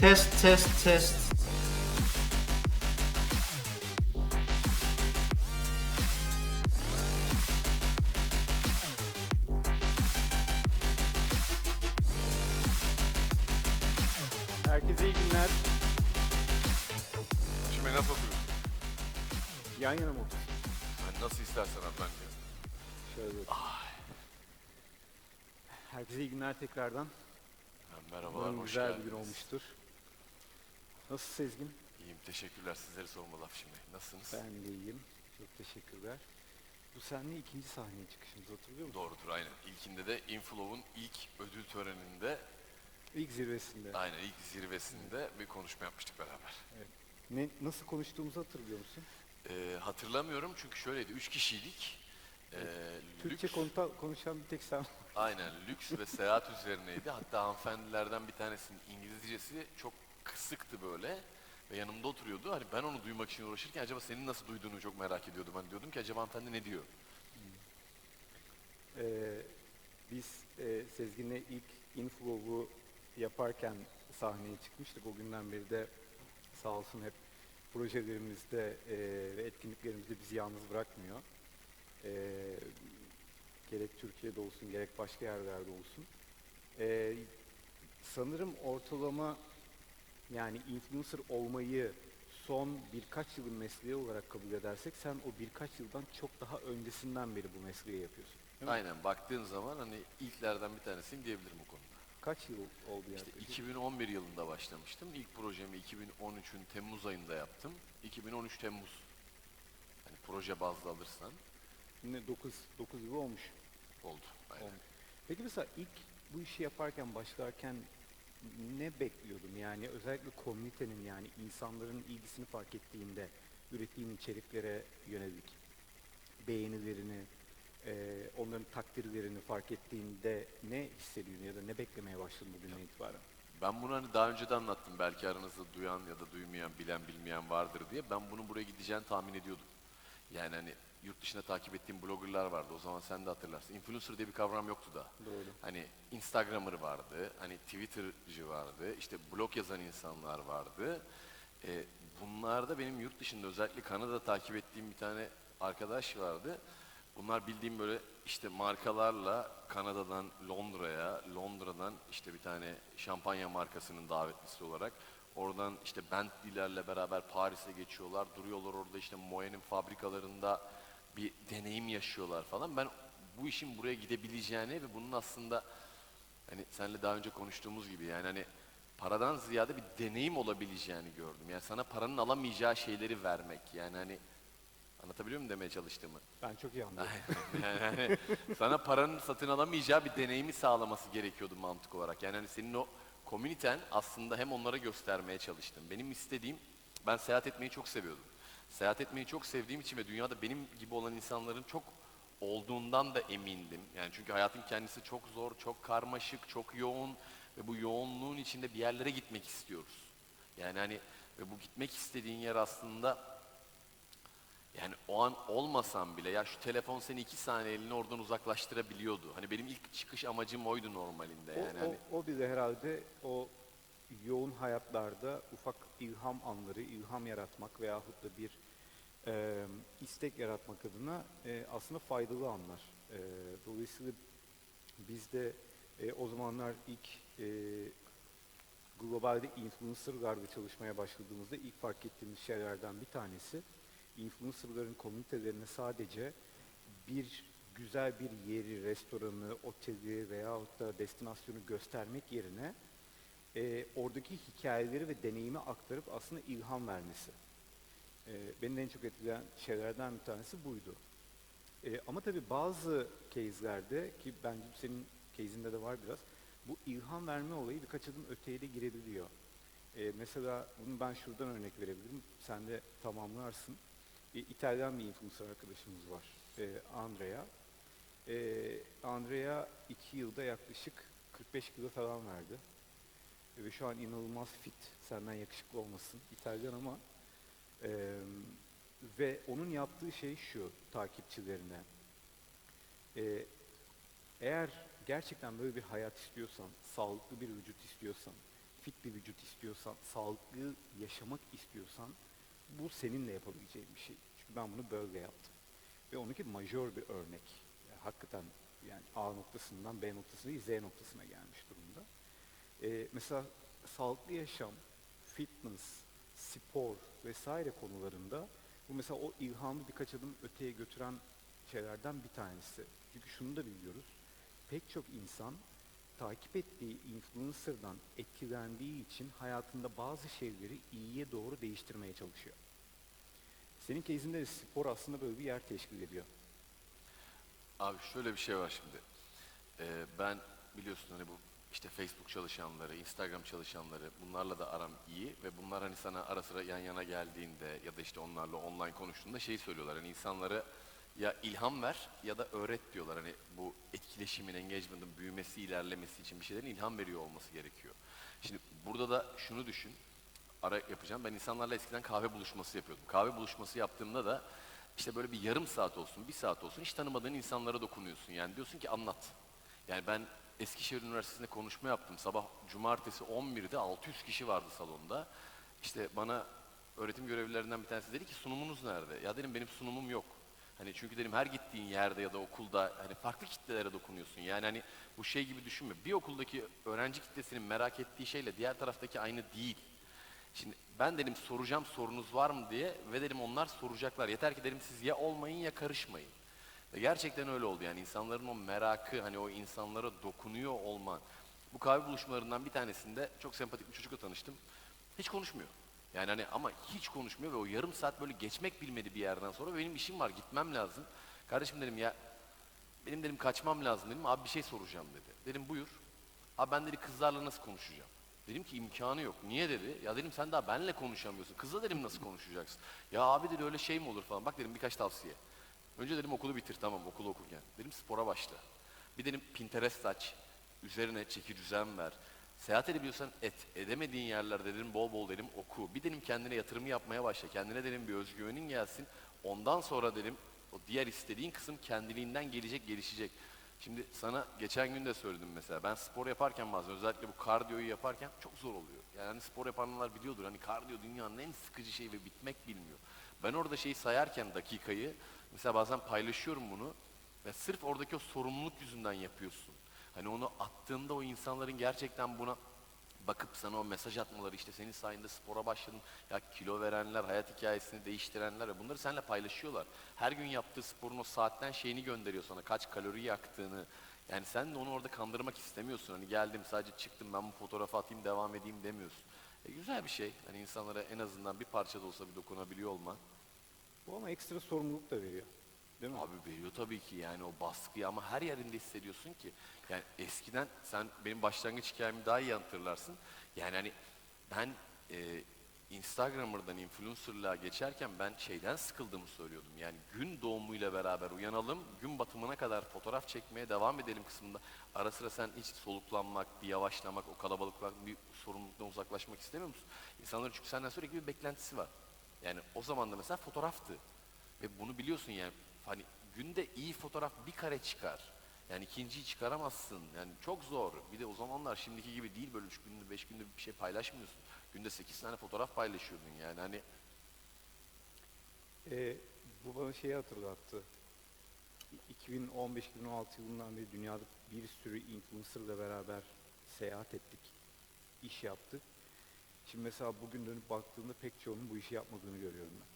Test, test, test. Herkese iyi günler. Şimdi nasıl oturuyorsun? Yan yana mı otursun? Nasıl istersen Adnancığım. Şöyle bir. Herkese iyi günler tekrardan. Ha, Merhabalar, Umarım hoş güzel geldiniz. bir gün olmuştur. Nasıl Sezgin? İyiyim, teşekkürler. Sizleri sorma laf şimdi. Nasılsınız? Ben de iyiyim. Çok teşekkürler. Bu seninle ikinci sahneye çıkışımız hatırlıyor musun? Doğrudur, aynen. İlkinde de Inflow'un ilk ödül töreninde, İlk zirvesinde. aynen ilk zirvesinde bir konuşma yapmıştık beraber. Ne, nasıl konuştuğumuzu hatırlıyor musun? Ee, hatırlamıyorum çünkü şöyleydi, üç kişiydik. Ee, Türkçe lüks, konuta, konuşan bir tek sen. aynen lüks ve seyahat üzerineydi. Hatta hanımefendilerden bir tanesinin İngilizcesi çok kısıktı böyle. Ve yanımda oturuyordu. Hani ben onu duymak için uğraşırken acaba senin nasıl duyduğunu çok merak ediyordum. Hani diyordum ki acaba hanımefendi ne diyor? Ee, biz e, Sezgin'le ilk Inflow'u yaparken sahneye çıkmıştık. O günden beri de sağ olsun hep projelerimizde e, ve etkinliklerimizde bizi yalnız bırakmıyor. E, gerek Türkiye'de olsun gerek başka yerlerde olsun. E, sanırım ortalama yani influencer olmayı son birkaç yılın mesleği olarak kabul edersek sen o birkaç yıldan çok daha öncesinden beri bu mesleği yapıyorsun. Aynen baktığın zaman hani ilklerden bir tanesiyim diyebilirim bu konuda. Kaç yıl oldu İşte yaklaşık? 2011 yılında başlamıştım. İlk projemi 2013'ün Temmuz ayında yaptım. 2013 Temmuz. Hani proje bazlı alırsan Ne 9 9 yıl olmuş. oldu. Aynen. olmuş. Peki mesela ilk bu işi yaparken başlarken ne bekliyordun? Yani özellikle komünitenin yani insanların ilgisini fark ettiğinde ürettiğin içeriklere yönelik beğenilerini, e, onların takdirlerini fark ettiğinde ne hissediyorsun ya da ne beklemeye başladın bugünden itibaren? Ben bunu hani daha önce de anlattım. Belki aranızda duyan ya da duymayan, bilen bilmeyen vardır diye. Ben bunun buraya gideceğini tahmin ediyordum. Yani hani yurt dışında takip ettiğim bloggerlar vardı. O zaman sen de hatırlarsın. Influencer diye bir kavram yoktu da. Doğru. Hani Instagrammer vardı, hani Twitter'cı vardı, işte blog yazan insanlar vardı. E, bunlarda benim yurt dışında özellikle Kanada'da takip ettiğim bir tane arkadaş vardı. Bunlar bildiğim böyle işte markalarla Kanada'dan Londra'ya, Londra'dan işte bir tane şampanya markasının davetlisi olarak oradan işte Bentley'lerle beraber Paris'e geçiyorlar, duruyorlar orada işte Moë'nin fabrikalarında bir deneyim yaşıyorlar falan. Ben bu işin buraya gidebileceğini ve bunun aslında hani seninle daha önce konuştuğumuz gibi yani hani paradan ziyade bir deneyim olabileceğini gördüm. Yani sana paranın alamayacağı şeyleri vermek. Yani hani anlatabiliyor muyum demeye çalıştığımı? Ben çok iyi anladım. yani hani sana paranın satın alamayacağı bir deneyimi sağlaması gerekiyordu mantık olarak. Yani hani senin o komüniten aslında hem onlara göstermeye çalıştım. Benim istediğim, ben seyahat etmeyi çok seviyordum. Seyahat etmeyi çok sevdiğim için ve dünyada benim gibi olan insanların çok olduğundan da emindim. Yani çünkü hayatın kendisi çok zor, çok karmaşık, çok yoğun ve bu yoğunluğun içinde bir yerlere gitmek istiyoruz. Yani hani ve bu gitmek istediğin yer aslında yani o an olmasam bile ya şu telefon seni iki saniye elini oradan uzaklaştırabiliyordu. Hani benim ilk çıkış amacım oydu normalinde O, yani. hani. o, o bize herhalde o yoğun hayatlarda ufak ilham anları, ilham yaratmak veyahut da bir e, istek yaratmak adına e, aslında faydalı anlar. E, dolayısıyla biz de e, o zamanlar ilk e, globalde influencerlarla çalışmaya başladığımızda ilk fark ettiğimiz şeylerden bir tanesi influencerların komünitelerine sadece bir güzel bir yeri, restoranı, oteli veyahut da destinasyonu göstermek yerine e, oradaki hikayeleri ve deneyimi aktarıp aslında ilham vermesi. E, beni en çok etkileyen şeylerden bir tanesi buydu. E, ama tabii bazı case'lerde ki bence senin case'inde de var biraz, bu ilham verme olayı birkaç adım öteye de girebiliyor. E, mesela bunu ben şuradan örnek verebilirim, sen de tamamlarsın. E, İtalyan bir influencer arkadaşımız var, e, Andrea. E, Andrea iki yılda yaklaşık 45 kilo falan verdi. Ve şu an inanılmaz fit, senden yakışıklı olmasın, İtalyan ama e, ve onun yaptığı şey şu takipçilerine. E, eğer gerçekten böyle bir hayat istiyorsan, sağlıklı bir vücut istiyorsan, fit bir vücut istiyorsan, sağlıklı yaşamak istiyorsan bu seninle yapabileceğin bir şey. Çünkü ben bunu böyle yaptım. Ve onunki majör bir örnek. Yani hakikaten yani A noktasından B noktasına Z noktasına gelmiş durumda. Ee, mesela sağlıklı yaşam, fitness, spor vesaire konularında bu mesela o ilhamı birkaç adım öteye götüren şeylerden bir tanesi. Çünkü şunu da biliyoruz. Pek çok insan takip ettiği influencer'dan etkilendiği için hayatında bazı şeyleri iyiye doğru değiştirmeye çalışıyor. Senin case'inde de spor aslında böyle bir yer teşkil ediyor. Abi şöyle bir şey var şimdi. Ee, ben biliyorsun hani bu işte Facebook çalışanları, Instagram çalışanları bunlarla da aram iyi ve bunlar hani sana ara sıra yan yana geldiğinde ya da işte onlarla online konuştuğunda şeyi söylüyorlar. Hani insanlara ya ilham ver ya da öğret diyorlar. Hani bu etkileşimin, engagement'ın büyümesi, ilerlemesi için bir şeylerin ilham veriyor olması gerekiyor. Şimdi burada da şunu düşün. Ara yapacağım. Ben insanlarla eskiden kahve buluşması yapıyordum. Kahve buluşması yaptığımda da işte böyle bir yarım saat olsun, bir saat olsun hiç tanımadığın insanlara dokunuyorsun. Yani diyorsun ki anlat. Yani ben Eskişehir Üniversitesi'nde konuşma yaptım. Sabah cumartesi 11'de 600 kişi vardı salonda. İşte bana öğretim görevlilerinden bir tanesi dedi ki sunumunuz nerede? Ya dedim benim sunumum yok. Hani çünkü dedim her gittiğin yerde ya da okulda hani farklı kitlelere dokunuyorsun. Yani hani bu şey gibi düşünme. Bir okuldaki öğrenci kitlesinin merak ettiği şeyle diğer taraftaki aynı değil. Şimdi ben dedim soracağım sorunuz var mı diye ve dedim onlar soracaklar. Yeter ki dedim siz ya olmayın ya karışmayın. Ve gerçekten öyle oldu yani insanların o merakı hani o insanlara dokunuyor olman. Bu kahve buluşmalarından bir tanesinde çok sempatik bir çocukla tanıştım. Hiç konuşmuyor. Yani hani ama hiç konuşmuyor ve o yarım saat böyle geçmek bilmedi bir yerden sonra benim işim var gitmem lazım. Kardeşim dedim ya benim dedim kaçmam lazım dedim abi bir şey soracağım dedi. Dedim buyur. Abi ben dedi kızlarla nasıl konuşacağım? Dedim ki imkanı yok. Niye dedi? Ya dedim sen daha benle konuşamıyorsun. Kızla dedim nasıl konuşacaksın? Ya abi dedi öyle şey mi olur falan. Bak dedim birkaç tavsiye. Önce dedim okulu bitir tamam okulu okurken. Dedim spora başla. Bir dedim Pinterest aç. Üzerine çeki düzen ver. Seyahat edebiliyorsan et. Edemediğin yerlerde dedim bol bol dedim oku. Bir dedim kendine yatırımı yapmaya başla. Kendine dedim bir özgüvenin gelsin. Ondan sonra dedim o diğer istediğin kısım kendiliğinden gelecek, gelişecek. Şimdi sana geçen gün de söyledim mesela. Ben spor yaparken bazen özellikle bu kardiyoyu yaparken çok zor oluyor. Yani hani spor yapanlar biliyordur. Hani kardiyo dünyanın en sıkıcı şeyi ve bitmek bilmiyor. Ben orada şeyi sayarken dakikayı mesela bazen paylaşıyorum bunu ve sırf oradaki o sorumluluk yüzünden yapıyorsun. Hani onu attığında o insanların gerçekten buna bakıp sana o mesaj atmaları işte senin sayende spora başladın ya kilo verenler hayat hikayesini değiştirenler ve bunları seninle paylaşıyorlar. Her gün yaptığı sporun o saatten şeyini gönderiyor sana kaç kalori yaktığını. Yani sen de onu orada kandırmak istemiyorsun. Hani geldim sadece çıktım ben bu fotoğrafı atayım devam edeyim demiyorsun. E güzel bir şey. Hani insanlara en azından bir parça da olsa bir dokunabiliyor olman. Bu ama ekstra sorumluluk da veriyor. Değil mi? Abi veriyor tabii ki yani o baskıyı ama her yerinde hissediyorsun ki. Yani eskiden sen benim başlangıç hikayemi daha iyi hatırlarsın. Yani hani ben e, Instagram'dan influencer'lığa geçerken ben şeyden sıkıldığımı söylüyordum. Yani gün doğumuyla beraber uyanalım, gün batımına kadar fotoğraf çekmeye devam edelim kısmında. Ara sıra sen hiç soluklanmak, bir yavaşlamak, o kalabalıktan bir sorumluluktan uzaklaşmak istemiyor musun? İnsanların çünkü senden sürekli bir beklentisi var. Yani o zaman da mesela fotoğraftı. Ve bunu biliyorsun yani hani günde iyi fotoğraf bir kare çıkar. Yani ikinciyi çıkaramazsın. Yani çok zor. Bir de o zamanlar şimdiki gibi değil böyle üç günde beş günde bir şey paylaşmıyorsun. Günde sekiz tane fotoğraf paylaşıyordun yani hani Ee, bu bana şeyi hatırlattı. 2015-2016 yılından beri dünyada bir sürü influencerla beraber seyahat ettik, iş yaptık. Şimdi mesela bugün dönüp baktığımda pek çoğunun bu işi yapmadığını görüyorum ben.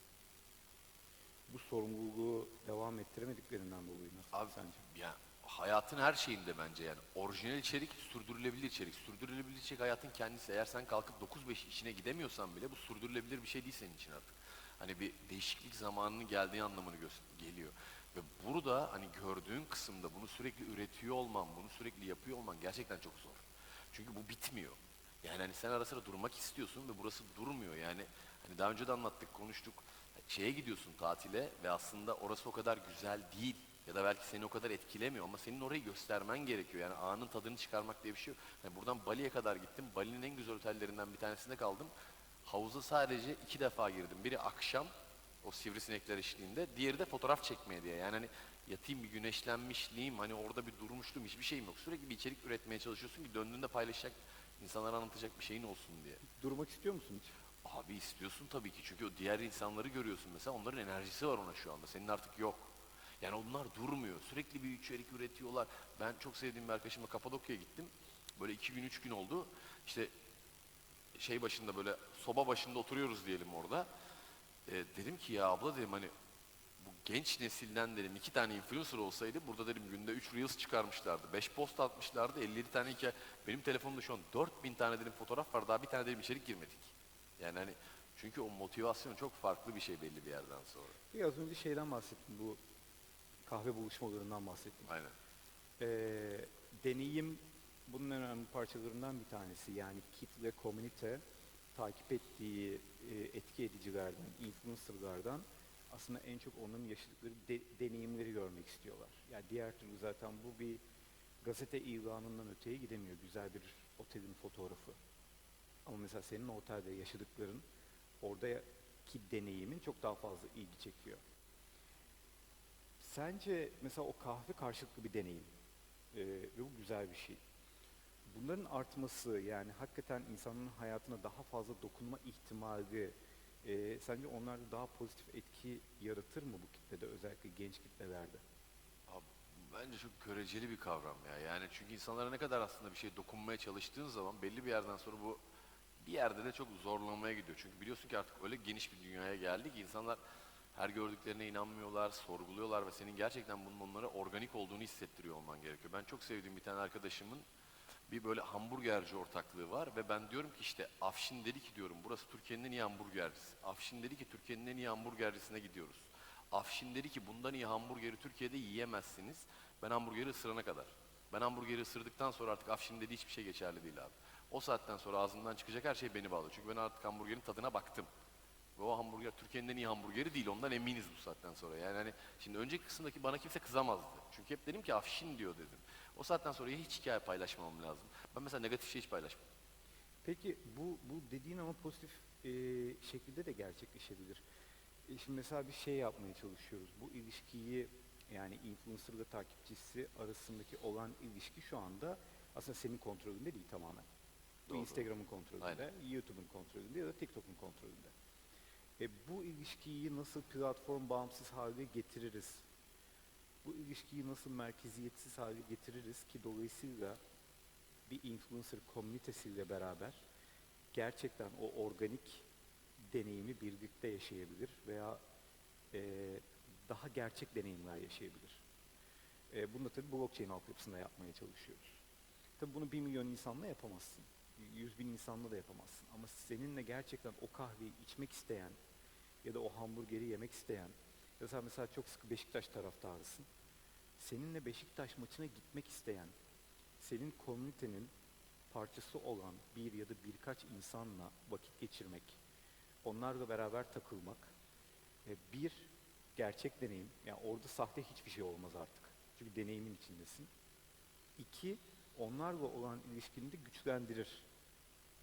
Bu sorumluluğu devam ettiremediklerinden dolayı nasıl Abi sence? ya hayatın her şeyinde bence yani orijinal içerik, sürdürülebilir içerik. Sürdürülebilir içerik hayatın kendisi. Eğer sen kalkıp 9-5 işine gidemiyorsan bile bu sürdürülebilir bir şey değil senin için artık. Hani bir değişiklik zamanının geldiği anlamını geliyor. Ve burada hani gördüğün kısımda bunu sürekli üretiyor olman, bunu sürekli yapıyor olman gerçekten çok zor. Çünkü bu bitmiyor. Yani hani sen ara sıra durmak istiyorsun ve burası durmuyor. Yani hani daha önce de anlattık, konuştuk. Şeye gidiyorsun tatile ve aslında orası o kadar güzel değil ya da belki seni o kadar etkilemiyor ama senin orayı göstermen gerekiyor. Yani anın tadını çıkarmak diye bir şey yok. Yani buradan Bali'ye kadar gittim. Bali'nin en güzel otellerinden bir tanesinde kaldım. Havuza sadece iki defa girdim. Biri akşam o sivrisinekler eşliğinde. Diğeri de fotoğraf çekmeye diye. Yani hani yatayım bir güneşlenmişliğim, hani orada bir durmuşluğum hiçbir şeyim yok. Sürekli bir içerik üretmeye çalışıyorsun ki döndüğünde paylaşacak İnsanlara anlatacak bir şeyin olsun diye. Durmak istiyor musun hiç? Abi istiyorsun tabii ki çünkü o diğer insanları görüyorsun mesela onların enerjisi var ona şu anda senin artık yok. Yani onlar durmuyor sürekli bir içerik üretiyorlar. Ben çok sevdiğim bir arkadaşımla Kapadokya'ya gittim. Böyle iki gün üç gün oldu. İşte şey başında böyle soba başında oturuyoruz diyelim orada. E, dedim ki ya abla dedim hani genç nesilden dedim iki tane influencer olsaydı burada dedim günde 3 reels çıkarmışlardı. 5 post atmışlardı. 57 tane hikaye. Benim telefonumda şu an 4000 tane dedim fotoğraf var. Daha bir tane dedim içerik girmedik. Yani hani çünkü o motivasyon çok farklı bir şey belli bir yerden sonra. Biraz önce şeyden bahsettim bu kahve buluşmalarından bahsettim. Aynen. Ee, deneyim bunun en önemli parçalarından bir tanesi. Yani kitle, komünite takip ettiği e, etki edicilerden, influencerlardan aslında en çok onların yaşadıkları de- deneyimleri görmek istiyorlar. Yani diğer türlü zaten bu bir gazete ilanından öteye gidemiyor. Güzel bir otelin fotoğrafı. Ama mesela senin otelde yaşadıkların oradaki deneyimin çok daha fazla ilgi çekiyor. Sence mesela o kahve karşılıklı bir deneyim Ee, ve bu güzel bir şey. Bunların artması yani hakikaten insanın hayatına daha fazla dokunma ihtimali e, sence onlarda daha pozitif etki yaratır mı bu kitlede özellikle genç kitlelerde? Abi, bence çok göreceli bir kavram ya. Yani çünkü insanlara ne kadar aslında bir şey dokunmaya çalıştığın zaman belli bir yerden sonra bu bir yerde de çok zorlamaya gidiyor. Çünkü biliyorsun ki artık öyle geniş bir dünyaya geldik insanlar her gördüklerine inanmıyorlar, sorguluyorlar ve senin gerçekten bunun onlara organik olduğunu hissettiriyor olman gerekiyor. Ben çok sevdiğim bir tane arkadaşımın bir böyle hamburgerci ortaklığı var ve ben diyorum ki işte Afşin dedi ki diyorum burası Türkiye'nin en iyi hamburgercisi. Afşin dedi ki Türkiye'nin en iyi hamburgercisine gidiyoruz. Afşin dedi ki bundan iyi hamburgeri Türkiye'de yiyemezsiniz. Ben hamburgeri ısırana kadar. Ben hamburgeri ısırdıktan sonra artık Afşin dediği hiçbir şey geçerli değil abi. O saatten sonra ağzımdan çıkacak her şey beni bağlıyor. Çünkü ben artık hamburgerin tadına baktım. Ve o hamburger Türkiye'nin en iyi hamburgeri değil. Ondan eminiz bu saatten sonra. Yani hani şimdi önceki kısımdaki bana kimse kızamazdı. Çünkü hep dedim ki afşin diyor dedim. O saatten sonra hiç hikaye paylaşmamam lazım. Ben mesela negatif şey hiç paylaşmam. Peki bu, bu dediğin ama pozitif e, şekilde de gerçekleşebilir. E, şimdi mesela bir şey yapmaya çalışıyoruz. Bu ilişkiyi yani influencerla takipçisi arasındaki olan ilişki şu anda aslında senin kontrolünde değil tamamen. Bu. Instagram'ın kontrolünde. YouTube'un kontrolünde ya da TikTok'un kontrolünde. E, bu ilişkiyi nasıl platform bağımsız hale getiririz? Bu ilişkiyi nasıl merkeziyetsiz hale getiririz ki dolayısıyla bir influencer komünitesiyle beraber gerçekten o organik deneyimi birlikte yaşayabilir veya e, daha gerçek deneyimler yaşayabilir. E, bunu da tabii blockchain altyapısında yapmaya çalışıyoruz. Tabii bunu bir milyon insanla yapamazsın. Yüz bin insanla da yapamazsın. Ama seninle gerçekten o kahveyi içmek isteyen ya da o hamburgeri yemek isteyen ya sen mesela çok sıkı Beşiktaş taraftarısın. Seninle Beşiktaş maçına gitmek isteyen, senin komünitenin parçası olan bir ya da birkaç insanla vakit geçirmek, onlarla beraber takılmak, e, bir gerçek deneyim, yani orada sahte hiçbir şey olmaz artık. Çünkü deneyimin içindesin. İki, onlarla olan ilişkini de güçlendirir.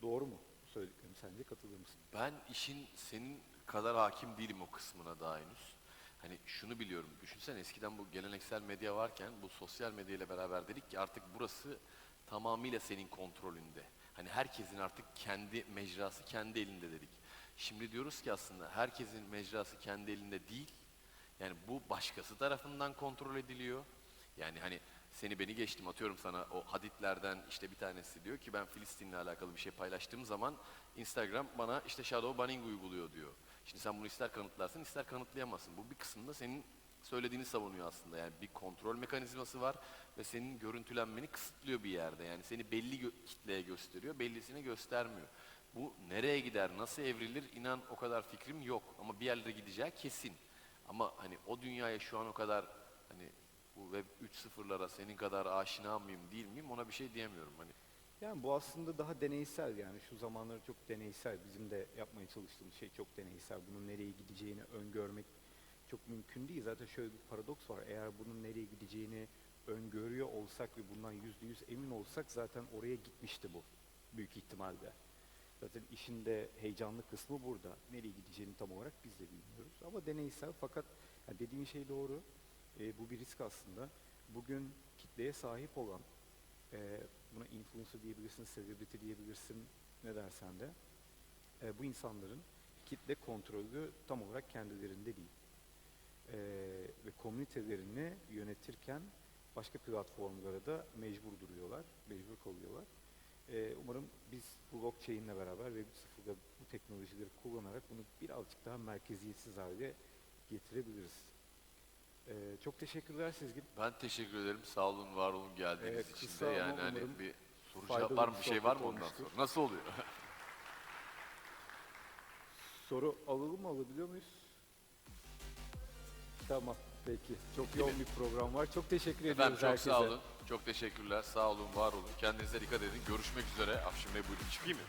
Doğru mu? Söylediklerim sence katılır mısın? Ben işin senin kadar hakim değilim o kısmına daha henüz. Hani şunu biliyorum, düşünsen eskiden bu geleneksel medya varken bu sosyal medya ile beraber dedik ki artık burası tamamıyla senin kontrolünde. Hani herkesin artık kendi mecrası kendi elinde dedik. Şimdi diyoruz ki aslında herkesin mecrası kendi elinde değil. Yani bu başkası tarafından kontrol ediliyor. Yani hani seni beni geçtim atıyorum sana o haditlerden işte bir tanesi diyor ki ben Filistin'le alakalı bir şey paylaştığım zaman Instagram bana işte shadow banning uyguluyor diyor. Şimdi sen bunu ister kanıtlarsın ister kanıtlayamazsın. Bu bir kısımda senin söylediğini savunuyor aslında. Yani bir kontrol mekanizması var ve senin görüntülenmeni kısıtlıyor bir yerde. Yani seni belli gö- kitleye gösteriyor, bellisini göstermiyor. Bu nereye gider, nasıl evrilir inan o kadar fikrim yok. Ama bir yerlere gideceği kesin. Ama hani o dünyaya şu an o kadar hani bu Web 3.0'lara senin kadar aşina mıyım değil miyim ona bir şey diyemiyorum. Hani Yani bu aslında daha deneysel yani şu zamanları çok deneysel. Bizim de yapmaya çalıştığımız şey çok deneysel. Bunun nereye gideceğini öngörmek çok mümkün değil. Zaten şöyle bir paradoks var. Eğer bunun nereye gideceğini öngörüyor olsak ve bundan yüzde yüz emin olsak zaten oraya gitmişti bu büyük ihtimalle. Zaten işin de heyecanlı kısmı burada. Nereye gideceğini tam olarak biz de bilmiyoruz. Ama deneysel fakat yani dediğin şey doğru. Ee, bu bir risk aslında. Bugün kitleye sahip olan e, buna influencer diyebilirsin, celebrity diyebilirsin, ne dersen de. E, bu insanların kitle kontrolü tam olarak kendilerinde değil. E, ve komünitelerini yönetirken başka platformlara da mecbur duruyorlar, mecbur kalıyorlar. E, umarım biz blockchain ile beraber Web 3.0'da bu teknolojileri kullanarak bunu birazcık daha merkeziyetsiz hale getirebiliriz. E, çok teşekkürler Sezgin. Ben teşekkür ederim. Sağ olun, var olun geldiğiniz Ee, için kısa de. ama Yani hani bir soru cevap var mı? bir Bir şey var mı sohbet ondan olmuştur. sonra? Nasıl oluyor? Soru alalım mı alabiliyor muyuz? Tamam peki. Çok yoğun bir program var. Çok teşekkür ediyoruz Efendim çok herkese. sağ olun. Çok teşekkürler. Sağ olun, var olun. Kendinize dikkat edin. Görüşmek üzere. Afşin Bey buyurun. Çıkayım mı?